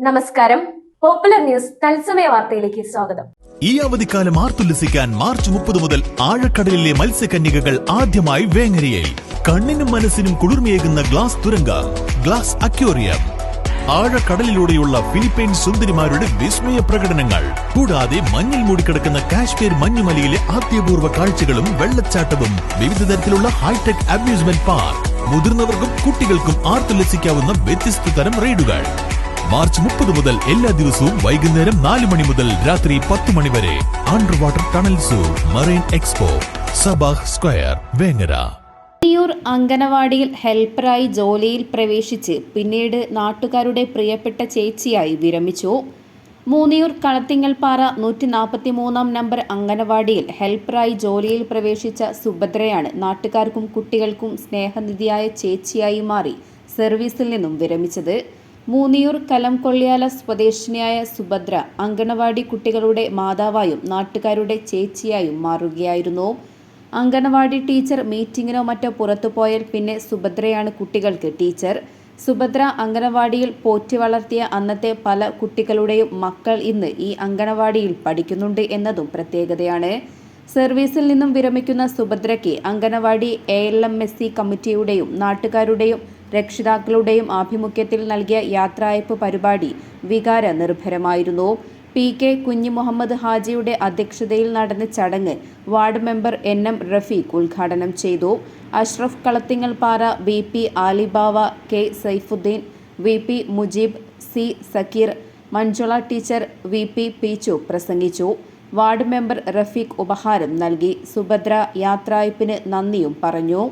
നമസ്കാരം. Popular news തത്സമയ വാർത്തയിലേക്ക് സ്വാഗതം. ഈ അവധിക്കാലം ആർത്തുല്ലസിക്കാൻ മാർച്ച് മുപ്പത് മുതൽ ആഴക്കടലിലെ മത്സ്യകന്യകകൾ ആദ്യമായി വേങ്ങരയിൽ കണ്ണിനും മനസ്സിനും കുളിർമയേകുന്ന ഗ്ലാസ് തുരങ്ക ഗ്ലാസ് അക്യോറിയം ആഴക്കടലിലൂടെയുള്ള ഫിലിപ്പൈൻ സുന്ദരിമാരുടെ വിസ്മയ പ്രകടനങ്ങൾ കൂടാതെ മഞ്ഞിൽ മൂടിക്കിടക്കുന്ന കാശ്മീർ മഞ്ഞുമലയിലെ ആദ്യപൂർവ കാഴ്ചകളും വെള്ളച്ചാട്ടവും വിവിധ തരത്തിലുള്ള ഹൈടെക് അമ്യൂസ്മെന്റ് പാർക്ക് മുതിർന്നവർക്കും കുട്ടികൾക്കും ആർത്തുല്ലസിക്കാവുന്ന വ്യത്യസ്ത തരം റൈഡുകൾ മാർച്ച് മുപ്പത് മുതൽ എല്ലാ ദിവസവും വൈകുന്നേരം നാല് മണി മുതൽ രാത്രി പത്ത് മണി വരെ under water tunnel zoo marine expo Sabah square Vengara. ൂർ അങ്കനവാടിയിൽ ഹെൽപ്പറായി ജോലിയിൽ പ്രവേശിച്ച് പിന്നീട് നാട്ടുകാരുടെ പ്രിയപ്പെട്ട ചേച്ചിയായി വിരമിച്ചു. മൂന്നിയൂർ കളത്തിങ്ങൽപ്പാറ നൂറ്റി നാൽപ്പത്തി മൂന്നാം നമ്പർ അങ്കനവാടിയിൽ ഹെൽപ്പറായി ജോലിയിൽ പ്രവേശിച്ച സുഭദ്രയാണ് നാട്ടുകാർക്കും കുട്ടികൾക്കും സ്നേഹനിധിയായ ചേച്ചിയായി മാറി സർവീസിൽ നിന്നും വിരമിച്ചത്. മൂന്നിയൂർ കലംകൊള്ളിയാല സ്വദേശിനിയായ സുഭദ്ര അങ്കണവാടി കുട്ടികളുടെ മാതാവായും നാട്ടുകാരുടെ ചേച്ചിയായും മാറുകയായിരുന്നു. അങ്കണവാടി ടീച്ചർ മീറ്റിങ്ങിനോ മറ്റോ പുറത്തു പോയാൽ പിന്നെ സുഭദ്രയാണ് കുട്ടികൾക്ക് ടീച്ചർ. സുഭദ്ര അങ്കണവാടിയിൽ പോറ്റി വളർത്തിയ അന്നത്തെ പല കുട്ടികളുടെയും മക്കൾ ഇന്ന് ഈ അങ്കണവാടിയിൽ പഠിക്കുന്നുണ്ട് എന്നതും പ്രത്യേകതയാണ്. സർവീസിൽ നിന്നും വിരമിക്കുന്ന സുഭദ്രയ്ക്ക് anganwadi A L M S C കമ്മിറ്റിയുടെയും നാട്ടുകാരുടെയും രക്ഷിതാക്കളുടെയും ആഭിമുഖ്യത്തിൽ നൽകിയ യാത്രായ്പ് പരിപാടി വികാര നിർഭരമായിരുന്നു പി കെ കുഞ്ഞി മുഹമ്മദ് ഹാജിയുടെ അധ്യക്ഷതയിൽ നടന്ന ചടങ്ങ് ward member N M Rafeeq ഉദ്ഘാടനം ചെയ്തു. Ashraf Kalathingal Para V P Alibava K Saifudheen V P Mujeeb C Sakkeer Manjula teacher V P Peechu പ്രസംഗിച്ചു. വാർഡ് മെമ്പർ റഫീഖ് ഉപഹാരം നൽകി. സുഭദ്ര യാത്രായ്പിന് നന്ദിയും പറഞ്ഞു.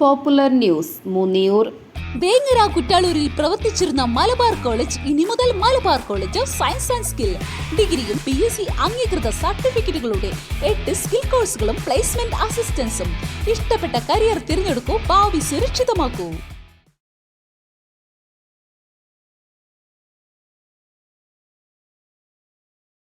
പോപ്പുലർ ന്യൂസ് മുനിയൂർ വേങ്ങര കുറ്റാളൂരിൽ പ്രവർത്തിച്ചിരുന്ന മലബാർ കോളേജ് ഇനി മുതൽ Malabar college of science and skill. ഡിഗ്രിയും പി എസ് സി അംഗീകൃത സർട്ടിഫിക്കറ്റുകളുടെ എട്ട് സ്കിൽ കോഴ്സുകളും പ്ലേസ്മെന്റ് അസിസ്റ്റൻസും ഇഷ്ടപ്പെട്ട കരിയർ തിരഞ്ഞെടുക്കൂ ഭാവി സുരക്ഷിതമാക്കൂ.